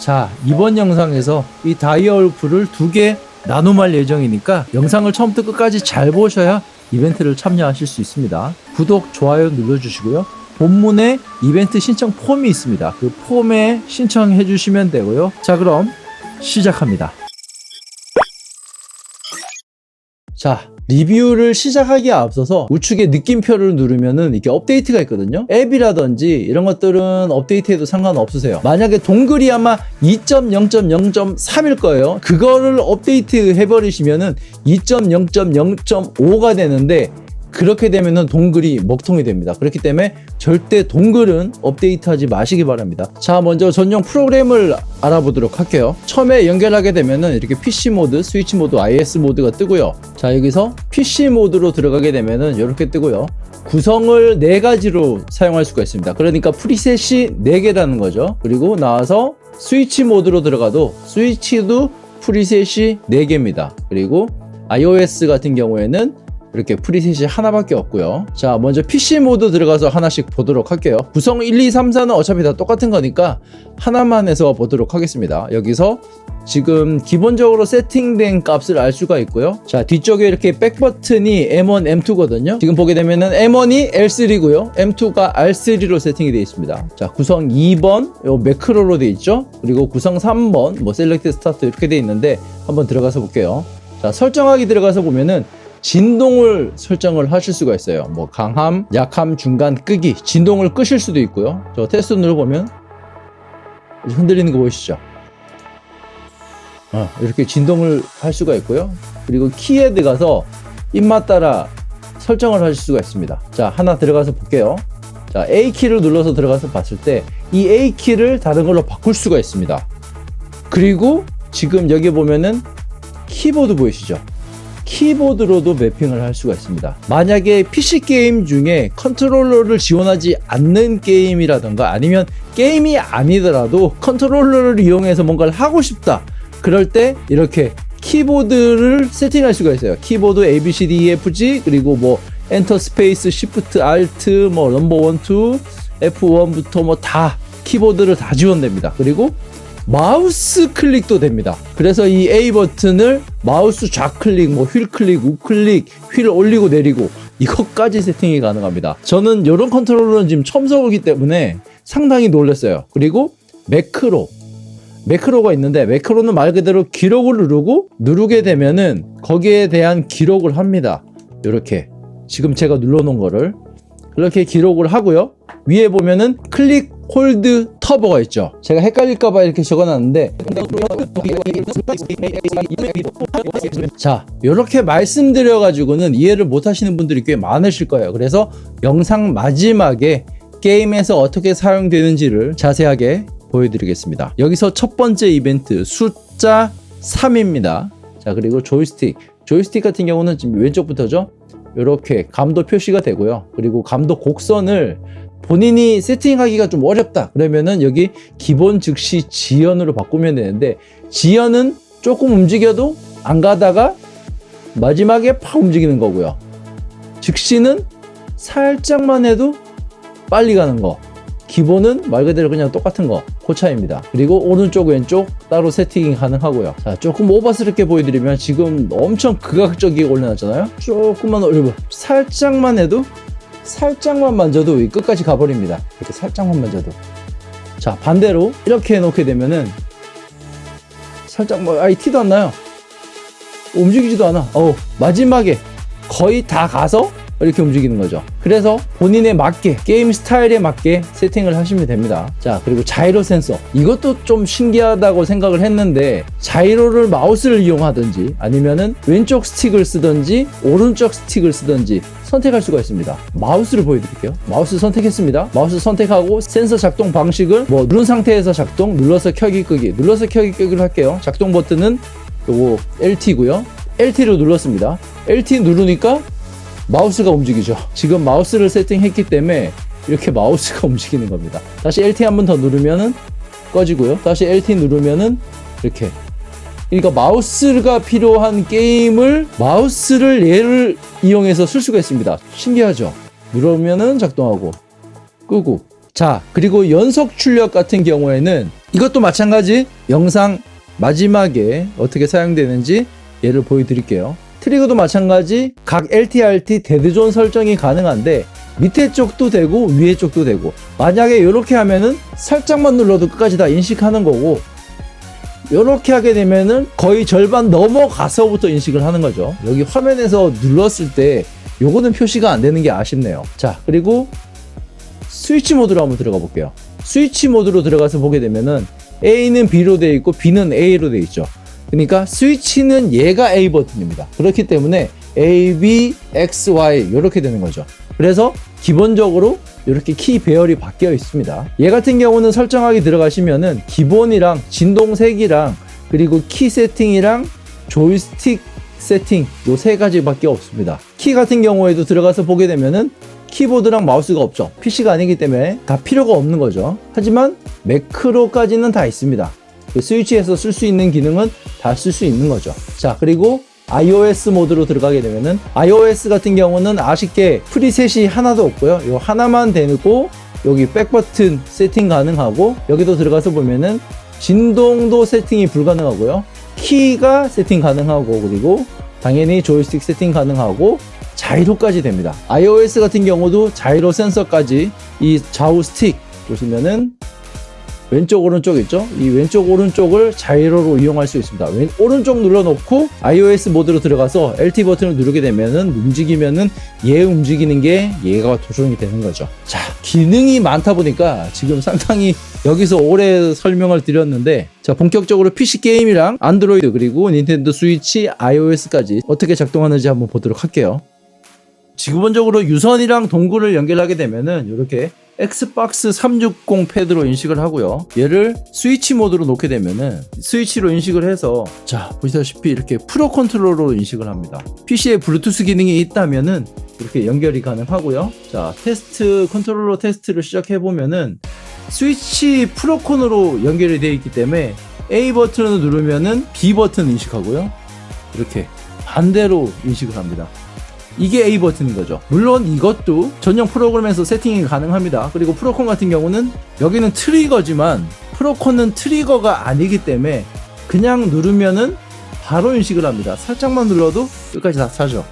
자, 이번 영상에서 이 다이얼프를 두 개 나눔할 예정이니까 영상을 처음부터 끝까지 잘 보셔야 이벤트를 참여하실 수 있습니다. 구독, 좋아요 눌러주시고요. 본문에 이벤트 신청 폼이 있습니다. 그 폼에 신청해 주시면 되고요. 자, 그럼 시작합니다. 자, 리뷰를 시작하기에 앞서서 우측에 느낌표를 누르면은 이렇게 업데이트가 있거든요. 앱이라든지 이런 것들은 업데이트해도 상관없으세요. 만약에 동글이 아마 2.0.0.3일 거예요. 그거를 업데이트 해버리시면은 2.0.0.5가 되는데 그렇게 되면은 동글이 먹통이 됩니다. 그렇기 때문에 절대 동글은 업데이트하지 마시기 바랍니다. 자, 먼저 전용 프로그램을 알아보도록 할게요. 처음에 연결하게 되면은 이렇게 PC 모드, 스위치 모드, IS 모드가 뜨고요. 자, 여기서 PC 모드로 들어가게 되면은 이렇게 뜨고요. 구성을 네 가지로 사용할 수가 있습니다. 그러니까 프리셋이 네 개라는 거죠. 그리고 나와서 스위치 모드로 들어가도 스위치도 프리셋이 네 개입니다. 그리고 iOS 같은 경우에는 이렇게 프리셋이 하나밖에 없고요. 자, 먼저 PC 모드 들어가서 하나씩 보도록 할게요. 구성 1, 2, 3, 4는 어차피 다 똑같은 거니까 하나만 해서 보도록 하겠습니다. 여기서 지금 기본적으로 세팅된 값을 알 수가 있고요. 자, 뒤쪽에 이렇게 백 버튼이 M1, M2거든요. 지금 보게 되면은 M1이 L3고요. M2가 R3로 세팅이 되어 있습니다. 자, 구성 2번 요 매크로로 되어 있죠. 그리고 구성 3번 뭐 셀렉트 스타트 이렇게 되어 있는데 한번 들어가서 볼게요. 자, 설정하기 들어가서 보면은 진동을 설정을 하실 수가 있어요. 뭐 강함, 약함, 중간, 끄기, 진동을 끄실 수도 있고요. 저 테스트 눌러보면 흔들리는 거 보이시죠? 어, 이렇게 진동을 할 수가 있고요. 그리고 키에 들어가서 입맛 따라 설정을 하실 수가 있습니다. 자, 하나 들어가서 볼게요. 자, A 키를 눌러서 들어가서 봤을 때 이 A 키를 다른 걸로 바꿀 수가 있습니다. 그리고 지금 여기 보면은 키보드 보이시죠? 키보드로도 매핑을 할 수가 있습니다. 만약에 PC 게임 중에 컨트롤러를 지원하지 않는 게임이라던가 아니면 게임이 아니더라도 컨트롤러를 이용해서 뭔가를 하고 싶다. 그럴 때 이렇게 키보드를 세팅할 수가 있어요. 키보드 A, B, C, D, E, F, G 그리고 뭐 엔터 스페이스, 시프트, 알트, 뭐 넘버 원, 투, F1부터 뭐 다 키보드를 다 지원됩니다. 그리고 마우스 클릭도 됩니다. 그래서 이 A 버튼을 마우스 좌클릭, 뭐 휠 클릭, 우클릭, 휠 올리고 내리고 이것까지 세팅이 가능합니다. 저는 이런 컨트롤러는 지금 처음 써보기 때문에 상당히 놀랐어요. 그리고 매크로. 매크로가 있는데 매크로는 말 그대로 기록을 누르고 누르게 되면은 거기에 대한 기록을 합니다. 이렇게 지금 제가 눌러놓은 거를 그렇게 기록을 하고요. 위에 보면은 클릭 홀드 터보가 있죠. 제가 헷갈릴까봐 이렇게 적어놨는데 자 이렇게 말씀드려가지고는 이해를 못하시는 분들이 꽤 많으실 거예요. 그래서 영상 마지막에 게임에서 어떻게 사용되는지를 자세하게 보여드리겠습니다. 여기서 첫 번째 이벤트 숫자 3입니다. 자 그리고 조이스틱 조이스틱 같은 경우는 지금 왼쪽부터죠. 이렇게 감도 표시가 되고요. 그리고 감도 곡선을 본인이 세팅하기가 좀 어렵다. 그러면은 여기 기본 즉시 지연으로 바꾸면 되는데 지연은 조금 움직여도 안 가다가 마지막에 팍 움직이는 거고요. 즉시는 살짝만 해도 빨리 가는 거. 기본은 말 그대로 그냥 똑같은 거. 그 차이입니다. 그리고 오른쪽 왼쪽 따로 세팅이 가능하고요. 자, 조금 오버스럽게 보여드리면 지금 엄청 극악적이게 올려놨잖아요. 조금만 올려 살짝만 해도 살짝만 만져도 이 끝까지 가버립니다. 이렇게 살짝만 만져도. 자, 반대로 이렇게 해놓게 되면은 살짝 뭐, 아이 티도 안 나요. 움직이지도 않아. 어 마지막에 거의 다 가서 이렇게 움직이는 거죠. 그래서 본인에 맞게 게임 스타일에 맞게 세팅을 하시면 됩니다. 자 그리고 자이로 센서 이것도 좀 신기하다고 생각을 했는데 자이로를 마우스를 이용하든지 아니면은 왼쪽 스틱을 쓰든지 오른쪽 스틱을 쓰든지 선택할 수가 있습니다. 마우스를 보여드릴게요. 마우스 선택했습니다. 마우스 선택하고 센서 작동 방식을 뭐 누른 상태에서 작동, 눌러서 켜기 끄기, 눌러서 켜기 끄기를 할게요. 작동 버튼은 요거 LT고요. LT를 눌렀습니다. LT 누르니까 마우스가 움직이죠. 지금 마우스를 세팅했기 때문에 이렇게 마우스가 움직이는 겁니다. 다시 LT 한 번 더 누르면은 꺼지고요. 다시 LT 누르면은 이렇게. 그러니까 마우스가 필요한 게임을 마우스를 얘를 이용해서 쓸 수가 있습니다. 신기하죠? 누르면은 작동하고 끄고. 자, 그리고 연속 출력 같은 경우에는 이것도 마찬가지 영상 마지막에 어떻게 사용되는지 예를 보여드릴게요. 트리거도 마찬가지 각 LTRT 데드존 설정이 가능한데 밑에 쪽도 되고 위에 쪽도 되고 만약에 이렇게 하면은 살짝만 눌러도 끝까지 다 인식하는 거고 이렇게 하게 되면은 거의 절반 넘어가서부터 인식을 하는 거죠. 여기 화면에서 눌렀을 때 요거는 표시가 안 되는 게 아쉽네요. 자, 그리고 스위치 모드로 한번 들어가 볼게요. 스위치 모드로 들어가서 보게 되면은 A는 B로 되어 있고 B는 A로 되어 있죠. 그러니까 스위치는 얘가 A 버튼입니다. 그렇기 때문에 A, B, X, Y 이렇게 되는 거죠. 그래서 기본적으로 이렇게 키 배열이 바뀌어 있습니다. 얘 같은 경우는 설정하기 들어가시면은 기본이랑 진동색이랑 그리고 키 세팅이랑 조이스틱 세팅 요 세 가지밖에 없습니다. 키 같은 경우에도 들어가서 보게 되면은 키보드랑 마우스가 없죠. PC가 아니기 때문에 다 필요가 없는 거죠. 하지만 매크로까지는 다 있습니다. 그 스위치에서 쓸 수 있는 기능은 다 쓸 수 있는 거죠. 자, 그리고 iOS 모드로 들어가게 되면은 iOS 같은 경우는 아쉽게 프리셋이 하나도 없고요. 요 하나만 되고 여기 백 버튼 세팅 가능하고 여기도 들어가서 보면은 진동도 세팅이 불가능하고요. 키가 세팅 가능하고 그리고 당연히 조이스틱 세팅 가능하고 자이로까지 됩니다. iOS 같은 경우도 자이로 센서까지 이 좌우 스틱 보시면은 왼쪽 오른쪽 있죠? 이 왼쪽 오른쪽을 자이로로 이용할 수 있습니다. 왼, 오른쪽 눌러놓고 iOS 모드로 들어가서 LT 버튼을 누르게 되면은 움직이면은 얘 움직이는 게 얘가 조정이 되는 거죠. 자, 기능이 많다 보니까 지금 상당히 여기서 오래 설명을 드렸는데 자, 본격적으로 PC 게임이랑 안드로이드 그리고 닌텐도 스위치, iOS까지 어떻게 작동하는지 한번 보도록 할게요. 기본적으로 유선이랑 동굴을 연결하게 되면은 이렇게 엑스박스 360 패드로 인식을 하고요. 얘를 스위치 모드로 놓게 되면은 스위치로 인식을 해서 자 보시다시피 이렇게 프로 컨트롤러로 인식을 합니다. PC에 블루투스 기능이 있다면은 이렇게 연결이 가능하고요. 자 테스트 컨트롤러 테스트를 시작해 보면은 스위치 프로콘으로 연결이 되어 있기 때문에 A 버튼을 누르면은 B 버튼 인식하고요. 이렇게 반대로 인식을 합니다. 이게 A 버튼인 거죠. 물론 이것도 전용 프로그램에서 세팅이 가능합니다. 그리고 프로콘 같은 경우는 여기는 트리거지만 프로콘은 트리거가 아니기 때문에 그냥 누르면은 바로 인식을 합니다. 살짝만 눌러도 끝까지 다 사죠.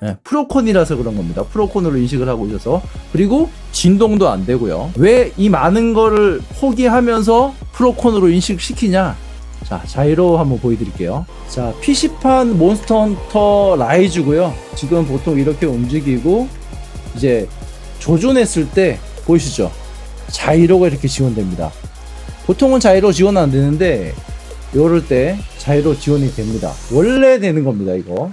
네, 프로콘이라서 그런 겁니다. 프로콘으로 인식을 하고 있어서 그리고 진동도 안 되고요. 왜 이 많은 거를 포기하면서 프로콘으로 인식시키냐? 자, 자이로 한번 보여드릴게요. 자, PC판 몬스터 헌터 라이즈고요. 지금 보통 이렇게 움직이고 이제 조준했을 때 보이시죠? 자이로가 이렇게 지원됩니다. 보통은 자이로 지원 안 되는데 이럴 때 자이로 지원이 됩니다. 원래 되는 겁니다, 이거.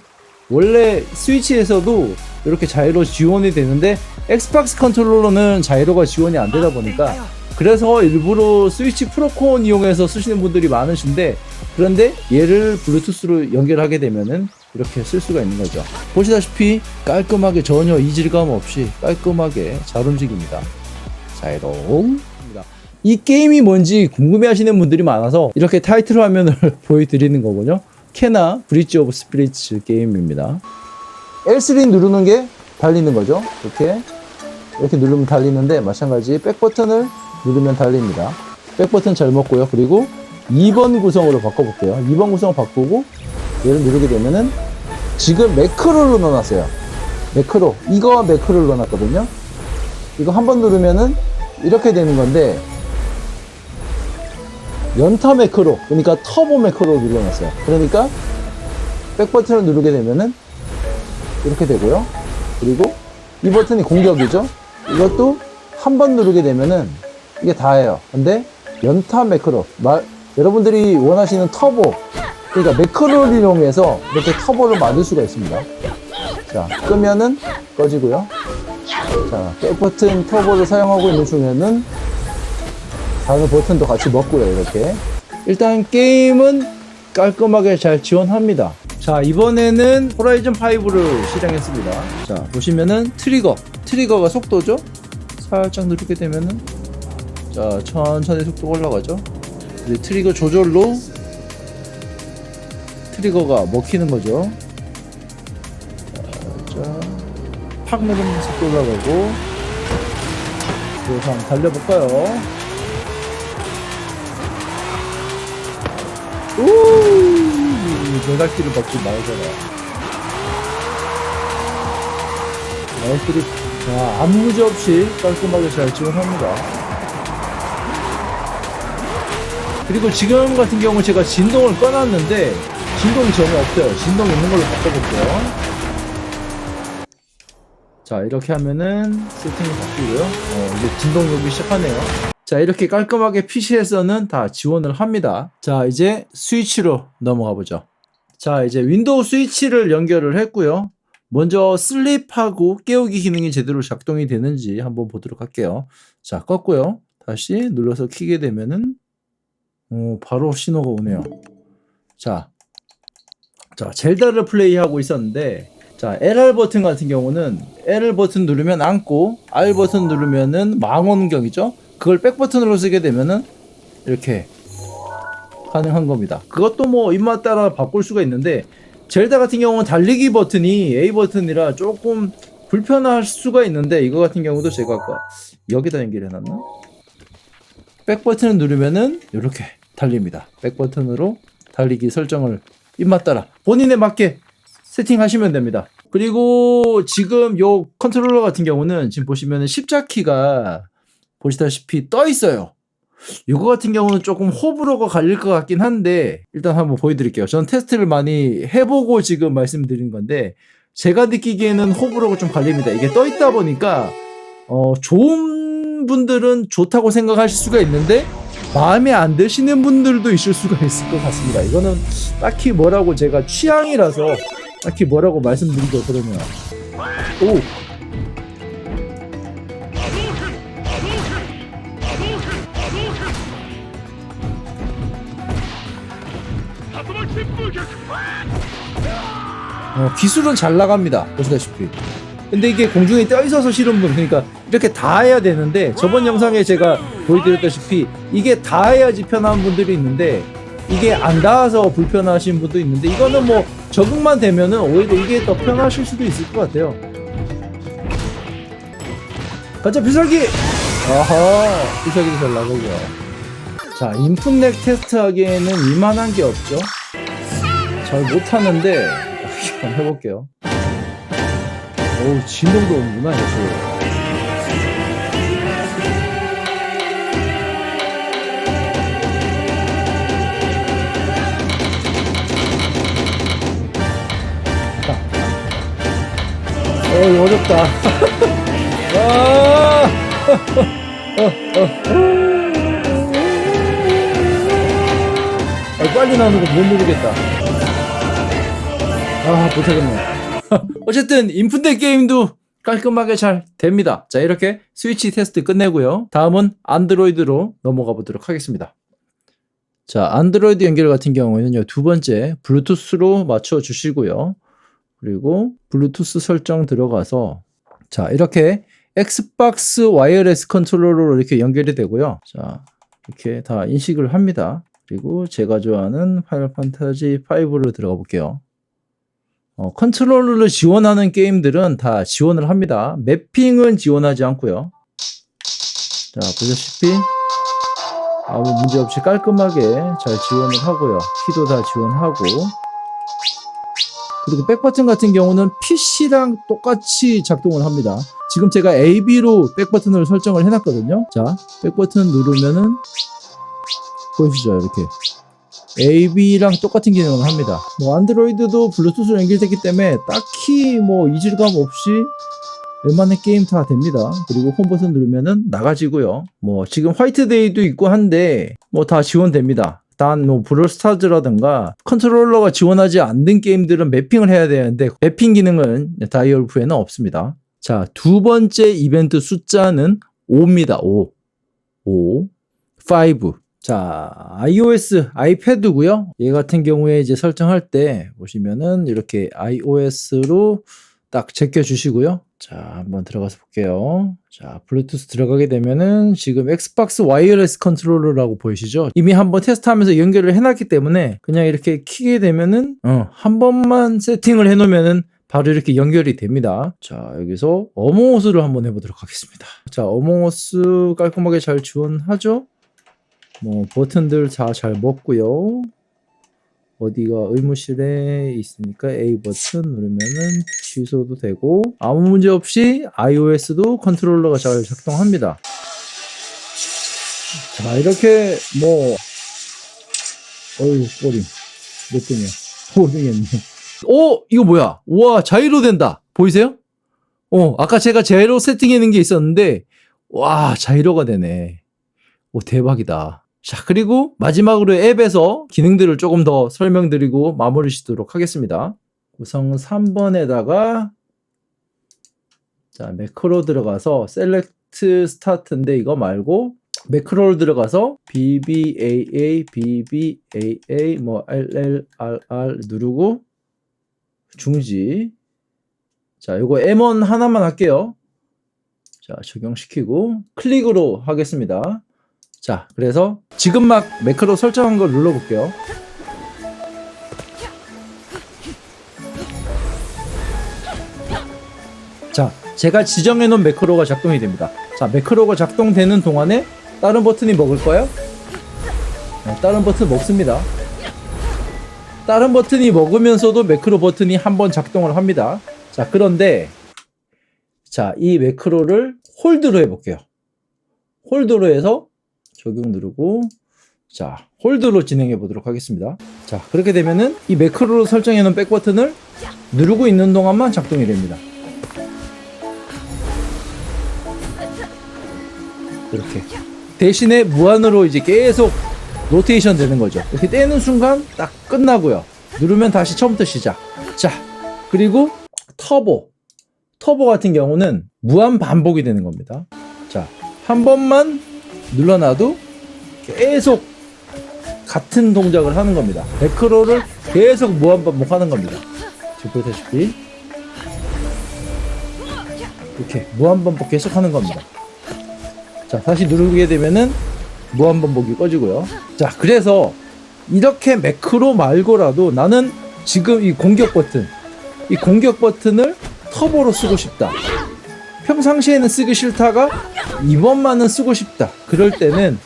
원래 스위치에서도 이렇게 자이로 지원이 되는데 엑스박스 컨트롤러는 자이로가 지원이 안 되다 보니까 그래서 일부러 스위치 프로콘 이용해서 쓰시는 분들이 많으신데 그런데 얘를 블루투스로 연결하게 되면은 이렇게 쓸 수가 있는 거죠. 보시다시피 깔끔하게 전혀 이질감 없이 깔끔하게 잘 움직입니다. 자이로. 이 게임이 뭔지 궁금해 하시는 분들이 많아서 이렇게 타이틀 화면을 보여드리는 거군요. 케나 브릿지 오브 스피릿츠 게임입니다. L3 누르는 게 달리는 거죠. 이렇게 이렇게 누르면 달리는데 마찬가지 백 버튼을 누르면 달립니다. 백 버튼 잘 먹고요. 그리고 2번 구성으로 바꿔볼게요. 2번 구성 바꾸고 얘를 누르게 되면은 지금 매크로로 넣어놨어요. 매크로 이거와 매크로를 넣어놨거든요. 이거 한 번 누르면은 이렇게 되는 건데 연타 매크로 그러니까 터보 매크로 눌러놨어요. 그러니까 백 버튼을 누르게 되면은 이렇게 되고요. 그리고 이 버튼이 공격이죠. 이것도 한 번 누르게 되면은 이게 다예요. 근데 연타 매크로 마, 여러분들이 원하시는 터보 그러니까 매크로를 이용해서 이렇게 터보를 만들 수가 있습니다. 자 끄면은 꺼지고요. 자 백 버튼 터보를 사용하고 있는 중에는 다른 버튼도 같이 먹고요 이렇게 일단 게임은 깔끔하게 잘 지원합니다 자 이번에는 호라이즌 5를 실행했습니다 자 보시면은 트리거 트리거가 속도죠 살짝 누르게 되면은 자 천천히 속도 올라가죠 이제 트리거 조절로 트리거가 먹히는 거죠 자팍 누르면 속도 올라가고 그래서 한번 달려볼까요 오! 메달키를 받지 말거라. 나이스리, 자, 아무 문제 없이 깔끔하게 잘 지원합니다. 그리고 지금 같은 경우 제가 진동을 꺼놨는데, 진동이 전혀 없어요. 진동 있는 걸로 바꿔볼게요. 자, 이렇게 하면은 세팅이 바뀌고요. 어, 이제 진동이 오기 시작하네요. 자, 이렇게 깔끔하게 PC에서는 다 지원을 합니다. 자, 이제 스위치로 넘어가 보죠. 자, 이제 윈도우 스위치를 연결을 했고요. 먼저 슬립하고 깨우기 기능이 제대로 작동이 되는지 한번 보도록 할게요. 자, 껐고요. 다시 눌러서 키게 되면은 어, 바로 신호가 오네요. 자, 자, 젤다를 플레이하고 있었는데 자, LR 버튼 같은 경우는 L 버튼 누르면 앉고 R 버튼 누르면은 망원경이죠. 그걸 백 버튼으로 쓰게 되면은 이렇게 가능한 겁니다. 그것도 뭐 입맛 따라 바꿀 수가 있는데 젤다 같은 경우는 달리기 버튼이 A 버튼이라 조금 불편할 수가 있는데 이거 같은 경우도 제가 아까 여기다 연결해 놨나? 백 버튼을 누르면은 이렇게 달립니다. 백 버튼으로 달리기 설정을 입맛 따라 본인에 맞게 세팅하시면 됩니다. 그리고 지금 요 컨트롤러 같은 경우는 지금 보시면은 십자키가 보시다시피 떠 있어요. 이거 같은 경우는 조금 호불호가 갈릴 것 같긴 한데 일단 한번 보여드릴게요. 전 테스트를 많이 해보고 지금 말씀드린 건데 제가 느끼기에는 호불호가 좀 갈립니다. 이게 떠 있다 보니까 어, 좋은 분들은 좋다고 생각하실 수가 있는데 마음에 안 드시는 분들도 있을 수가 있을 것 같습니다. 이거는 딱히 뭐라고 제가 취향이라서 딱히 뭐라고 말씀드리기 그러네요. 오, 어, 기술은 잘 나갑니다. 보시다시피. 근데 이게 공중에 떠 있어서 싫은 분, 그러니까 이렇게 다 해야 되는데 저번 영상에 제가 보여드렸다시피 이게 다 해야지 편한 분들이 있는데 이게 안 닿아서 불편하신 분도 있는데 이거는 뭐 적응만 되면은 오히려 이게 더 편하실 수도 있을 것 같아요. 가자 비설기! 아하 비설기도 잘 나가고요. 자 인풋렉 테스트 하기에는 이만한 게 없죠. 잘 못하는데 한번 해볼게요. 어우 진동도 오는구나 이거. 어 이거 어렵다. 아! 아, 빨리 나오는 거 못 누르겠다. 아, 못하겠네. 어쨌든, 인풋덱 게임도 깔끔하게 잘 됩니다. 자, 이렇게 스위치 테스트 끝내고요. 다음은 안드로이드로 넘어가 보도록 하겠습니다. 자, 안드로이드 연결 같은 경우에는요, 두 번째, 블루투스로 맞춰 주시고요. 그리고 블루투스 설정 들어가서, 자, 이렇게 엑스박스 와이어레스 컨트롤러로 이렇게 연결이 되고요. 자, 이렇게 다 인식을 합니다. 그리고 제가 좋아하는 파이널 판타지 5로 들어가 볼게요. 어, 컨트롤러를 지원하는 게임들은 다 지원을 합니다. 매핑은 지원하지 않고요. 자, 보시다시피 아무 문제 없이 깔끔하게 잘 지원을 하고요. 키도 다 지원하고 그리고 백버튼 같은 경우는 PC랑 똑같이 작동을 합니다. 지금 제가 AB로 백버튼을 설정을 해놨거든요. 자, 백버튼 누르면은 보이시죠? 이렇게. AB랑 똑같은 기능을 합니다. 뭐 안드로이드도 블루투스로 연결됐기 때문에 딱히 뭐 이질감 없이 웬만한 게임 다 됩니다. 그리고 홈 버튼 누르면은 나가지고요. 뭐 지금 화이트데이도 있고 한데 뭐 다 지원됩니다. 단 뭐 브롤스타즈라든가 컨트롤러가 지원하지 않는 게임들은 매핑을 해야 되는데 매핑 기능은 다이얼프에는 없습니다. 자, 두 번째 이벤트 숫자는 5입니다. 5. 5. 5. 자, iOS, 아이패드고요. 얘 같은 경우에 이제 설정할 때 보시면은 이렇게 iOS로 딱 제껴 주시고요. 자, 한번 들어가서 볼게요. 자, 블루투스 들어가게 되면은 지금 엑스박스 와이어레스 컨트롤러라고 보이시죠? 이미 한번 테스트하면서 연결을 해놨기 때문에 그냥 이렇게 키게 되면은 어, 한 번만 세팅을 해놓으면은 바로 이렇게 연결이 됩니다. 자, 여기서 어몽어스를 한번 해보도록 하겠습니다. 자, 어몽어스 깔끔하게 잘 지원하죠? 뭐 버튼들 다 잘 먹고요. 어디가 의무실에 있으니까 A 버튼 누르면은 취소도 되고 아무 문제 없이 iOS도 컨트롤러가 잘 작동합니다. 자 이렇게 뭐 어휴 꼬리 몇 등이야 모르겠네. 어 이거 뭐야? 우와 자이로 된다. 보이세요? 어 아까 제가 자이로 세팅해 놓은 게 있었는데 와 자이로가 되네. 오 대박이다. 자, 그리고 마지막으로 앱에서 기능들을 조금 더 설명드리고 마무리 짓도록 하겠습니다. 우선 3번에다가 자, 매크로 들어가서 셀렉트 스타트인데 이거 말고 매크로를 들어가서 BBAA, BBAA, 뭐 LLRR 누르고 중지. 자, 요거 M1 하나만 할게요. 자, 적용시키고 클릭으로 하겠습니다. 자, 그래서 지금 막 매크로 설정한 걸 눌러볼게요. 자, 제가 지정해 놓은 매크로가 작동이 됩니다. 자, 매크로가 작동되는 동안에 다른 버튼이 먹을 거예요? 네, 다른 버튼 먹습니다. 다른 버튼이 먹으면서도 매크로 버튼이 한 번 작동을 합니다. 자, 그런데 자, 이 매크로를 홀드로 해볼게요. 홀드로 해서 적용 누르고 자 홀드로 진행해 보도록 하겠습니다. 자 그렇게 되면은 이 매크로로 설정해 놓은 백 버튼을 누르고 있는 동안만 작동이 됩니다. 이렇게. 대신에 무한으로 이제 계속 로테이션 되는 거죠. 이렇게 떼는 순간 딱 끝나고요. 누르면 다시 처음부터 시작. 자 그리고 터보. 터보 같은 경우는 무한 반복이 되는 겁니다. 자 한 번만 눌러놔도 계속 같은 동작을 하는 겁니다. 매크로를 계속 무한 반복 하는 겁니다. 지금 보다시피 이렇게 무한 반복 계속 하는 겁니다. 자 다시 누르게 되면은 무한 반복이 꺼지고요. 자 그래서 이렇게 매크로 말고라도 나는 지금 이 공격 버튼 이 공격 버튼을 터보로 쓰고 싶다. 평상시에는 쓰기 싫다가 이번만은 쓰고 싶다. 그럴 때는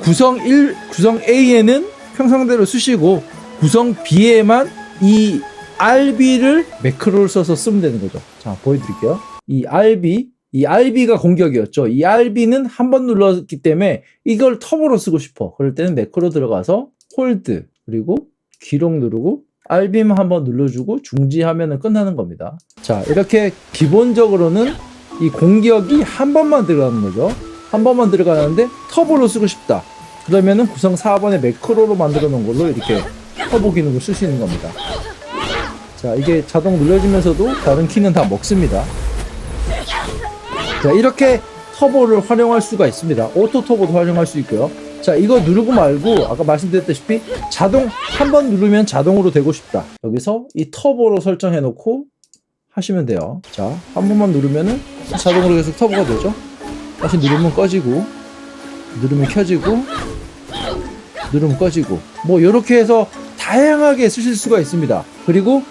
구성 1, 구성 A에는 평상대로 쓰시고 구성 B에만 이 RB를 매크로를 써서 쓰면 되는 거죠. 자, 보여드릴게요. 이 RB, 이 RB가 공격이었죠. 이 RB는 한 번 눌렀기 때문에 이걸 터보로 쓰고 싶어. 그럴 때는 매크로 들어가서 홀드, 그리고 기록 누르고 RB만 한번 눌러주고 중지하면 끝나는 겁니다. 자, 이렇게 기본적으로는 이 공격이 한 번만 들어가는 거죠. 한 번만 들어가는데 터보로 쓰고 싶다. 그러면은 구성 4번의 매크로로 만들어 놓은 걸로 이렇게 터보 기능을 쓸 수 있는 겁니다. 자, 이게 자동 눌러지면서도 다른 키는 다 먹습니다. 자, 이렇게 터보를 활용할 수가 있습니다. 오토 터보도 활용할 수 있고요. 자, 이거 누르고 말고 아까 말씀드렸다시피 자동 한 번 누르면 자동으로 되고 싶다. 여기서 이 터보로 설정해 놓고 하시면 돼요. 자, 한 번만 누르면은 자동으로 계속 터보가 되죠. 다시 누르면 꺼지고 누르면 켜지고 누르면 꺼지고 뭐 이렇게 해서 다양하게 쓰실 수가 있습니다. 그리고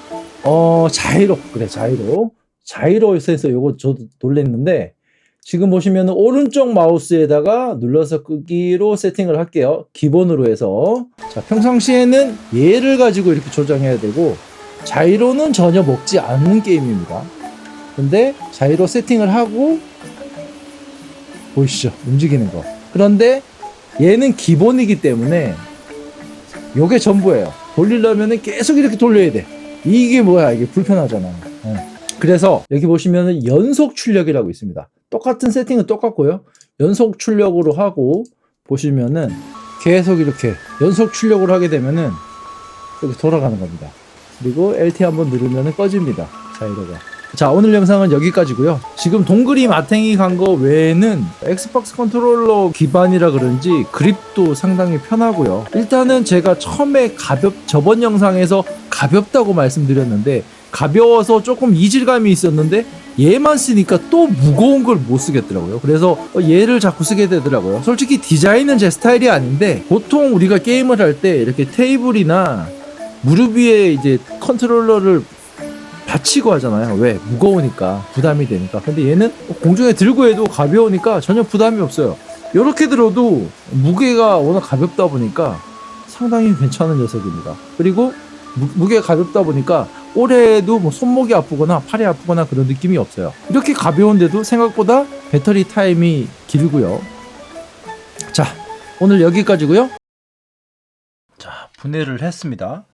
어 자이로 그래 자이로 자이로 센서 요거 저도 놀랬는데 지금 보시면 오른쪽 마우스에다가 눌러서 끄기로 세팅을 할게요. 기본으로 해서 자 평상시에는 얘를 가지고 이렇게 조정해야 되고 자이로는 전혀 먹지 않는 게임입니다. 근데 자이로 세팅을 하고 보이시죠? 움직이는 거. 그런데 얘는 기본이기 때문에 요게 전부예요. 돌리려면은 계속 이렇게 돌려야 돼. 이게 뭐야? 이게 불편하잖아. 어. 그래서 여기 보시면은 연속 출력이라고 있습니다. 똑같은 세팅은 똑같고요. 연속 출력으로 하고 보시면은 계속 이렇게 연속 출력을 하게 되면은 이렇게 돌아가는 겁니다. 그리고 LT 한번 누르면은 꺼집니다. 자이로가. 자 오늘 영상은 여기까지고요 지금 동그리 마탱이 간 거 외에는 엑스박스 컨트롤러 기반이라 그런지 그립도 상당히 편하고요 일단은 제가 처음에 가볍 저번 영상에서 가볍다고 말씀드렸는데 가벼워서 조금 이질감이 있었는데 얘만 쓰니까 또 무거운 걸 못 쓰겠더라고요 그래서 얘를 자꾸 쓰게 되더라고요 솔직히 디자인은 제 스타일이 아닌데 보통 우리가 게임을 할 때 이렇게 테이블이나 무릎 위에 이제 컨트롤러를 받치고 하잖아요. 왜? 무거우니까 부담이 되니까. 근데 얘는 공중에 들고 해도 가벼우니까 전혀 부담이 없어요. 이렇게 들어도 무게가 워낙 가볍다 보니까 상당히 괜찮은 녀석입니다. 그리고 무, 무게가 가볍다 보니까 오래도 뭐 손목이 아프거나 팔이 아프거나 그런 느낌이 없어요. 이렇게 가벼운데도 생각보다 배터리 타임이 길고요. 자, 오늘 여기까지고요. 자, 분해를 했습니다.